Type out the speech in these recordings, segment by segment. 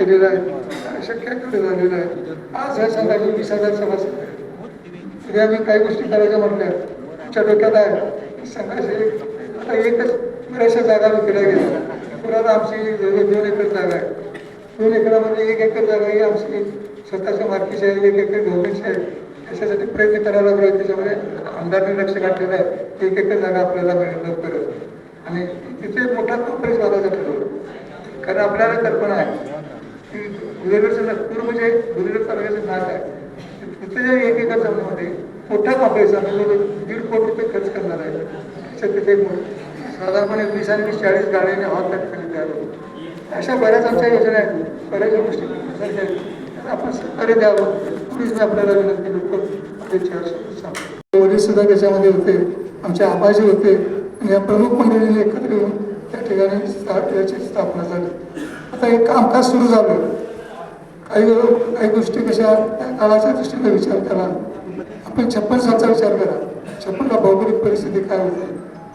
केलेलं आहे. शक्य केलं झालेलं आहे. आज ह्या संघाचे वीस हजार सभासद तरी आम्ही काही गोष्टी करायच्या म्हटल्या. तुमच्या डोक्यात आहे. संघाचे आता एकच बऱ्याचशा जागा विकल्या गेल्या पुरात आमची जवळ दोन एकर जागा आहे. दोन एकरामध्ये एक एकर जागा ही आमची स्वतःच्या मालकीची आहे. एक एकर गव्हर्नमेंटची आहे. त्याच्यासाठी प्रयत्न करायला लागलो त्याच्यामध्ये आमदारने लक्ष घातलेलं आहे. एक एकर जागा आपल्याला मिळेल लवकरच. आणि तिथे मोठा खूप बांधायचा ठरवलं. कारण आपल्याला कल्पना आहे. की गुरेगडचं नागपूर म्हणजे गुरेगड तालुक्याचं भाग आहे तिथे एक एका जमिनीमध्ये मोठा कॉम्प्लेक्स दीड कोटी रुपये खर्च करणार आहे. शक्यते तिथे साधारणपणे वीस आणि वीस चाळीस गाड्यांनी हॉल पॅक तयार होतो. अशा बऱ्याच आमच्या योजना आहेत. बऱ्याच गोष्टी विचार आपण सहकार्य द्यावं. प्लीज मी आपल्याला विनंती लोक त्याची सांगतो वडील सुद्धा त्याच्यामध्ये होते आमचे आबाजी होते आणि या प्रमुख मंडळीने एकत्र येऊन त्या ठिकाणी याची स्थापना झाली. आता हे कामकाज सुरू झालं काही काही गोष्टी कशा त्या काळाच्या दृष्टीने विचार करा. आपण छप्पन सालचा विचार करा. छप्पनला भौगोलिक परिस्थिती काय होती?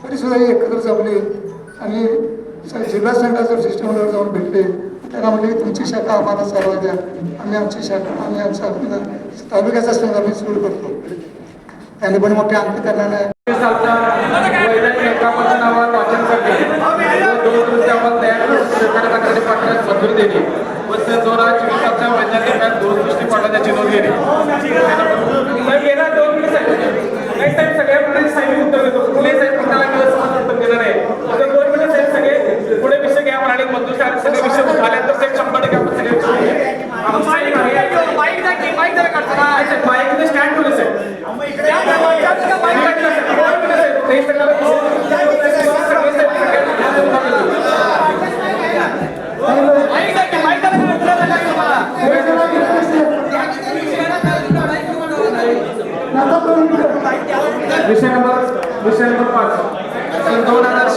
तरी सुद्धा हे एकत्र जमले. आणि जिल्हा संघाचं सिस्टमवर जाऊन भेटले. त्याला म्हणजे तुमची शाखा आम्हाला चालवा द्या. आम्ही आमची शाखा आम्ही आमचा तालुक्याचा संघ आम्ही सुरू करतो. त्याने पण मोठे अंक त्यांना नाही वाचन करणे तयार सरकारी मंजुरी व त्या दोन हजार चोवीस सालच्या पाठवण्याची नोंद घेणे विषय नंबर विषय नंबर पाच. दोन हजार